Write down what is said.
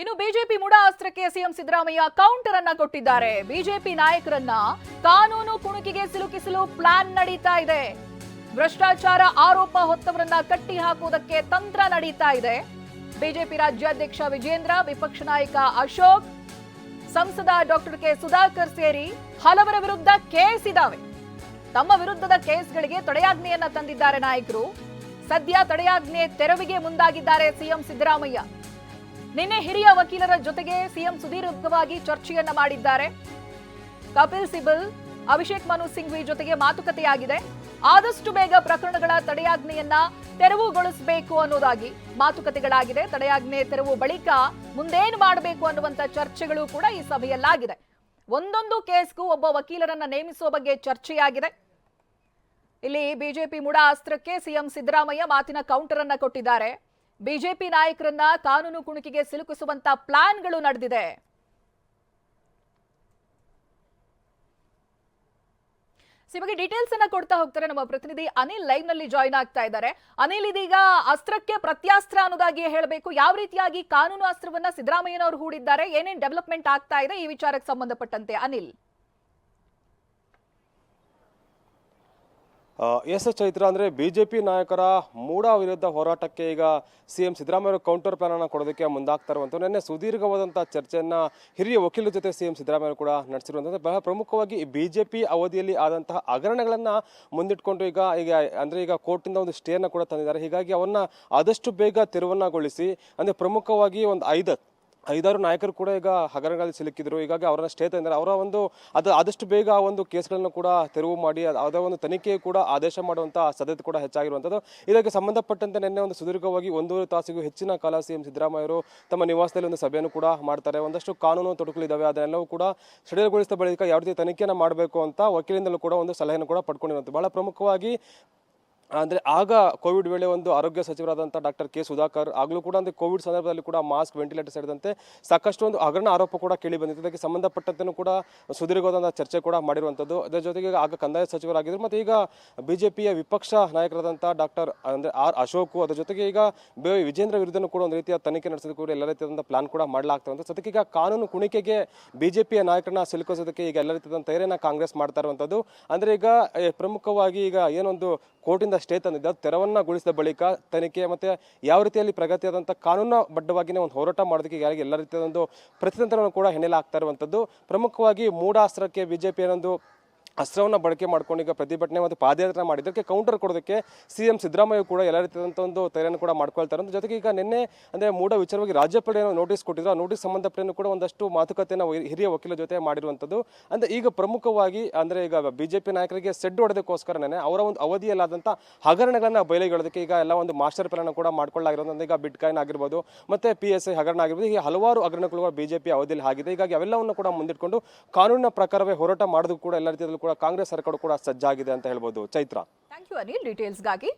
ಇನ್ನು ಬಿಜೆಪಿ ಮುಡ ಅಸ್ತ್ರಕ್ಕೆ CM Siddaramaiah counter ಅನ್ನ ಕೊಟ್ಟಿದ್ದಾರೆ. ಬಿಜೆಪಿ ನಾಯಕರನ್ನ ಕಾನೂನು ಕುಣುಕಿಗೆ ಸಿಲುಕಿಸಲು ಪ್ಲಾನ್ ನಡೀತಾ ಇದೆ. ಭ್ರಷ್ಟಾಚಾರ ಆರೋಪ ಹೊತ್ತವರನ್ನ ಕಟ್ಟಿ ಹಾಕುವುದಕ್ಕೆ ತಂತ್ರ ನಡೀತಾ ಇದೆ. ಬಿಜೆಪಿ ರಾಜ್ಯಾಧ್ಯಕ್ಷ ವಿಜೇಂದ್ರ, ವಿಪಕ್ಷ ನಾಯಕ ಅಶೋಕ್, ಸಂಸದ ಡಾಕ್ಟರ್ ಕೆ ಸುಧಾಕರ್ ಸೇರಿ ಹಲವರ ವಿರುದ್ಧ ಕೇಸ್ ಇದಾವೆ. ತಮ್ಮ ವಿರುದ್ಧದ ಕೇಸ್ಗಳಿಗೆ ತಡೆಯಾಜ್ಞೆಯನ್ನ ತಂದಿದ್ದಾರೆ ನಾಯಕರು. ಸದ್ಯ ತಡೆಯಾಜ್ಞೆ ತೆರವಿಗೆ ಮುಂದಾಗಿದ್ದಾರೆ ಸಿಎಂ ಸಿದ್ದರಾಮಯ್ಯ. ನಿನ್ನೆ ಹಿರಿಯ ವಕೀಲರ ಜೊತೆಗೆ ಸಿಎಂ ಸುದೀರ್ಘವಾಗಿ ಚರ್ಚೆಯನ್ನ ಮಾಡಿದ್ದಾರೆ. ಕಪಿಲ್ ಸಿಬಲ್, ಅಭಿಷೇಕ್ ಮನು ಸಿಂಘ್ವಿ ಜೊತೆಗೆ ಮಾತುಕತೆಯಾಗಿದೆ. ಆದಷ್ಟು ಬೇಗ ಪ್ರಕರಣಗಳ ತಡೆಯಾಜ್ಞೆಯನ್ನ ತೆರವುಗೊಳಿಸಬೇಕು ಅನ್ನೋದಾಗಿ ಮಾತುಕತೆಗಳಾಗಿದೆ. ತಡೆಯಾಜ್ಞೆ ತೆರವು ಬಳಿಕ ಮುಂದೇನು ಮಾಡಬೇಕು ಅನ್ನುವಂತ ಚರ್ಚೆಗಳು ಕೂಡ ಈ ಸಭೆಯಲ್ಲಾಗಿದೆ. ಒಂದೊಂದು ಕೇಸ್ಗೂ ಒಬ್ಬ ವಕೀಲರನ್ನ ನೇಮಿಸುವ ಬಗ್ಗೆ ಚರ್ಚೆಯಾಗಿದೆ. ಇಲ್ಲಿ ಬಿಜೆಪಿ ಮುಡ ಅಸ್ತ್ರಕ್ಕೆ ಸಿಎಂ ಸಿದ್ದರಾಮಯ್ಯ ಮಾತಿನ ಕೌಂಟರ್ ಅನ್ನ ಕೊಟ್ಟಿದ್ದಾರೆ. ಬಿಜೆಪಿ ನಾಯಕರನ್ನ ಕಾನೂನು ಕುಣುಕಿಗೆ ಸಿಲುಕಿಸುವಂತ ಪ್ಲಾನ್ಗಳು ನಡೆದಿದೆ. ನಿಮಗೆ ಬಗ್ಗೆ ಡೀಟೇಲ್ಸ್ ಅನ್ನ ಕೊಡ್ತಾ ಹೋಗ್ತಾರೆ ನಮ್ಮ ಪ್ರತಿನಿಧಿ ಅನಿಲ್ ಲೈವ್ನಲ್ಲಿ ಜಾಯಿನ್ ಆಗ್ತಾ ಇದ್ದಾರೆ. ಅನಿಲ್, ಇದೀಗ ಅಸ್ತ್ರಕ್ಕೆ ಪ್ರತ್ಯಾಸ್ತ್ರ ಅನ್ನೋದಾಗಿ ಹೇಳಬೇಕು. ಯಾವ ರೀತಿಯಾಗಿ ಕಾನೂನು ಅಸ್ತ್ರವನ್ನ ಸಿದ್ದರಾಮಯ್ಯನವರು ಹೂಡಿದ್ದಾರೆ? ಏನೇನ್ ಡೆವಲಪ್ಮೆಂಟ್ ಆಗ್ತಾ ಇದೆ ಈ ವಿಚಾರಕ್ಕೆ ಸಂಬಂಧಪಟ್ಟಂತೆ? ಅನಿಲ್. ಎಸ್ ಎಸ್ ಚೈತ್ರ ಅಂದರೆ ಬಿ ಜೆ ಪಿ ನಾಯಕರ ಮೂಡ ವಿರುದ್ಧ ಹೋರಾಟಕ್ಕೆ ಈಗ C M Siddaramaiah counter plan ಅನ್ನು ಕೊಡೋದಕ್ಕೆ ಮುಂದಾಗ್ತಾ ಇರುವಂಥ ನಿನ್ನೆ ಸುದೀರ್ಘವಾದಂಥ ಚರ್ಚೆಯನ್ನು ಹಿರಿಯ ವಕೀಲರ ಜೊತೆ ಸಿ ಎಂ ಸಿದ್ದರಾಮಯ್ಯ ಕೂಡ ನಡೆಸಿರುವಂಥದ್ದು. ಬಹಳ ಪ್ರಮುಖವಾಗಿ ಬಿ ಜೆ ಪಿ ಅವಧಿಯಲ್ಲಿ ಆದಂತಹ ಹಗರಣಗಳನ್ನು ಮುಂದಿಟ್ಕೊಂಡು ಈಗ ಈಗ ಅಂದರೆ ಈಗ ಕೋರ್ಟಿಂದ ಒಂದು ಸ್ಟೇಯನ್ನು ಕೂಡ ತಂದಿದ್ದಾರೆ. ಹೀಗಾಗಿ ಅವನ್ನ ಆದಷ್ಟು ಬೇಗ ತೆರವನ್ನಗೊಳಿಸಿ, ಅಂದರೆ ಪ್ರಮುಖವಾಗಿ ಒಂದು ಐದು ಐದಾರು ನಾಯಕರು ಕೂಡ ಈಗ ಹಗರಣಗಳಲ್ಲಿ ಸಿಲುಕಿದ್ರು. ಹೀಗಾಗಿ ಅವರನ್ನ ಸ್ಟೇ ತಂದರೆ ಅವರ ಒಂದು ಅದು ಆದಷ್ಟು ಬೇಗ ಆ ಒಂದು ಕೇಸ್ಗಳನ್ನು ಕೂಡ ತೆರವು ಮಾಡಿ, ಅದೇ ಅದರ ಒಂದು ತನಿಖೆ ಕೂಡ ಆದೇಶ ಮಾಡುವಂಥ ಸಾಧ್ಯತೆ ಕೂಡ ಹೆಚ್ಚಾಗಿರುವಂಥದ್ದು. ಇದಕ್ಕೆ ಸಂಬಂಧಪಟ್ಟಂತೆ ನಿನ್ನೆ ಒಂದು ಸುದೀರ್ಘವಾಗಿ ಒಂದೂವರೆ ತಾಸಿಗೂ ಹೆಚ್ಚಿನ ಕಾಲ ಸಿ ಎಂ ಸಿದ್ದರಾಮಯ್ಯರು ತಮ್ಮ ನಿವಾಸದಲ್ಲಿ ಒಂದು ಸಭೆಯನ್ನು ಕೂಡ ಮಾಡ್ತಾರೆ. ಒಂದಷ್ಟು ಕಾನೂನು ತೊಡಕುಗಳಿದ್ದಾವೆ. ಅದನ್ನೆಲ್ಲವೂ ಕೂಡ ಸಡಿಲಗೊಳಿಸಿದ ಬಳಿಕ ಯಾವ ರೀತಿ ತನಿಖೆಯನ್ನು ಮಾಡಬೇಕು ಅಂತ ವಕೀಲಿಂದಲೂ ಕೂಡ ಒಂದು ಸಲಹೆಯನ್ನು ಕೂಡ ಪಡ್ಕೊಂಡಿರುವಂಥದ್ದು. ಬಹಳ ಪ್ರಮುಖವಾಗಿ ಅಂದರೆ ಆಗ ಕೋವಿಡ್ ವೇಳೆ ಒಂದು ಆರೋಗ್ಯ ಸಚಿವರಾದಂಥ ಡಾಕ್ಟರ್ ಕೆ ಸುಧಾಕರ್, ಆಗಲೂ ಕೂಡ ಅಂದರೆ ಕೋವಿಡ್ ಸಂದರ್ಭದಲ್ಲಿ ಕೂಡ ಮಾಸ್ಕ್, ವೆಂಟಿಲೇಟರ್ ಸೇರಿದಂತೆ ಸಾಕಷ್ಟು ಒಂದು ಹಗರಣ ಆರೋಪ ಕೂಡ ಕೇಳಿ ಬಂದಿತ್ತು. ಅದಕ್ಕೆ ಸಂಬಂಧಪಟ್ಟದ್ದನ್ನು ಕೂಡ ಸುದೀರ್ಘವಾದಂಥ ಚರ್ಚೆ ಕೂಡ ಮಾಡಿರುವಂಥದ್ದು ಅದರ ಜೊತೆಗೆ ಆಗ ಕಂದಾಯ ಸಚಿವರಾಗಿದ್ದರು ಮತ್ತು ಈಗ ಬಿ ಜೆ ವಿಪಕ್ಷ ನಾಯಕರಾದಂಥ ಡಾಕ್ಟರ್ ಅಂದರೆ ಆರ್ ಅಶೋಕ್, ಅದರ ಜೊತೆಗೆ ಈಗ ಬಿ ವಿಜೇಂದ್ರ ವಿರುದ್ಧನೂ ಕೂಡ ಒಂದು ರೀತಿಯ ತನಿಖೆ ನಡೆಸಿದ ಕೂಡ ಎಲ್ಲ ರೀತಿಯಾದಂಥ ಪ್ಲಾನ್ ಕೂಡ ಮಾಡಲಾಗ್ತದೆ ಸದ್ಯಕ್ಕೆ ಈಗ ಕಾನೂನು ಕುಣಿಕೆಗೆ ಬಿ ಜೆ ಪಿಯ ನಾಯಕರನ್ನ ಸಿಲುಕಿಸೋದಕ್ಕೆ ಈಗ ಎಲ್ಲ ರೀತಿಯಾದಂಥ ತಯಾರಿನ ಕಾಂಗ್ರೆಸ್ ಮಾಡ್ತಾ ಇರುವಂಥದ್ದು ಅಂದರೆ ಈಗ ಪ್ರಮುಖವಾಗಿ ಈಗ ಏನೊಂದು ಕೋರ್ಟಿಂದ ಸ್ಟೇ ತಂದಿದ್ದ ಅದು ತೆರವನ್ನಗೊಳಿಸಿದ ಬಳಿಕ ತನಿಖೆ ಮತ್ತೆ ಯಾವ ರೀತಿಯಲ್ಲಿ ಪ್ರಗತಿಯಾದಂಥ ಕಾನೂನು ಬದ್ಧವಾಗಿನೇ ಒಂದು ಹೋರಾಟ ಮಾಡೋದಕ್ಕೆ ಯಾರಿಗೆ ಎಲ್ಲ ರೀತಿಯ ಒಂದು ಪ್ರತಿತಂತ್ರವನ್ನು ಕೂಡ ಹೆಣೆಲಾಗ್ತಾ ಇರುವಂಥದ್ದು ಪ್ರಮುಖವಾಗಿ ಮೂಢಾಸ್ತ್ರಕ್ಕೆ ಬಿಜೆಪಿ ಏನೊಂದು ಅಸ್ತ್ರವನ್ನು ಬಳಕೆ ಮಾಡ್ಕೊಂಡು ಈಗ ಪ್ರತಿಭಟನೆ ಮತ್ತು ಪಾದಯಾತ್ರೆ ಮಾಡಿದ್ದಕ್ಕೆ ಕೌಂಟರ್ ಕೊಡೋದಕ್ಕೆ ಸಿ ಎಂ ಸಿದ್ದರಾಮಯ್ಯ ಕೂಡ ಎಲ್ಲ ರೀತಿಯಾದಂಥ ಒಂದು ತಯಾರಿಯನ್ನು ಕೂಡ ಮಾಡ್ಕೊಳ್ತಾರೆ. ಜೊತೆಗೆ ಈಗ ನಿನ್ನೆ ಅಂದರೆ ಮೂಡ ವಿಚಾರವಾಗಿ ರಾಜ್ಯಪಾಲ ಏನೋ ನೋಟಿಸ್ ಕೊಟ್ಟಿದ್ರು. ಆ ನೋಟಿಸ್ ಸಂಬಂಧಪಟ್ಟನ್ನು ಕೂಡ ಒಂದಷ್ಟು ಮಾತುಕತೆಯನ್ನು ಹಿರಿಯ ವಕೀಲ ಜೊತೆ ಮಾಡಿರುವಂಥದ್ದು ಅಂದರೆ ಈಗ ಪ್ರಮುಖವಾಗಿ ಅಂದರೆ ಈಗ ಬಿ ಜೆ ಪಿ ನಾಯಕರಿಗೆ ಸೆಡ್ ಹೊಡೆದಕ್ಕೋಸ್ಕರನೇ ಅವರ ಒಂದು ಅವಧಿಯಲ್ಲಾದಂಥ ಹಗರಣಗಳನ್ನು ಬಯಲಿಗೆಳೋದಕ್ಕೆ ಈಗ ಎಲ್ಲ ಒಂದು ಮಾಸ್ಟರ್ ಪ್ಲಾನ್ ಕೂಡ ಮಾಡ್ಕೊಳ್ಳಾಗಿರೋದ್ರಿಂದ ಈಗ ಬಿಟ್ ಕಾಯಿನ್ ಆಗಿರ್ಬೋದು, ಮತ್ತು ಪಿ ಎಸ್ ಐ ಹಗರಣ ಆಗಿರ್ಬೋದು, ಹೀಗೆ ಹಲವಾರು ಹಗರಣಗಳು ಬಿ ಜೆ ಪಿ ಅವಧಿಯಲ್ಲಿ ಆಗಿದೆ. ಈಗ ಅವೆಲ್ಲವನ್ನು ಕೂಡ ಮುಂದಿಟ್ಕೊಂಡು ಕಾನೂನಿನ ಪ್ರಕಾರವೇ ಹೋರಾಟ ಮಾಡೋದು ಕೂಡ ಎಲ್ಲ ರೀತಿಯಲ್ಲೂ ಕೂಡ ಕಾಂಗ್ರೆಸ್ ಸರ್ಕಾರ ಕೂಡ ಸಜ್ಜಾಗಿದೆ ಅಂತ ಹೇಳ್ಬೋದು. ಚೈತ್ರ. Thank you Anil ಡೀಟೇಲ್ಸ್ಗಾಗಿ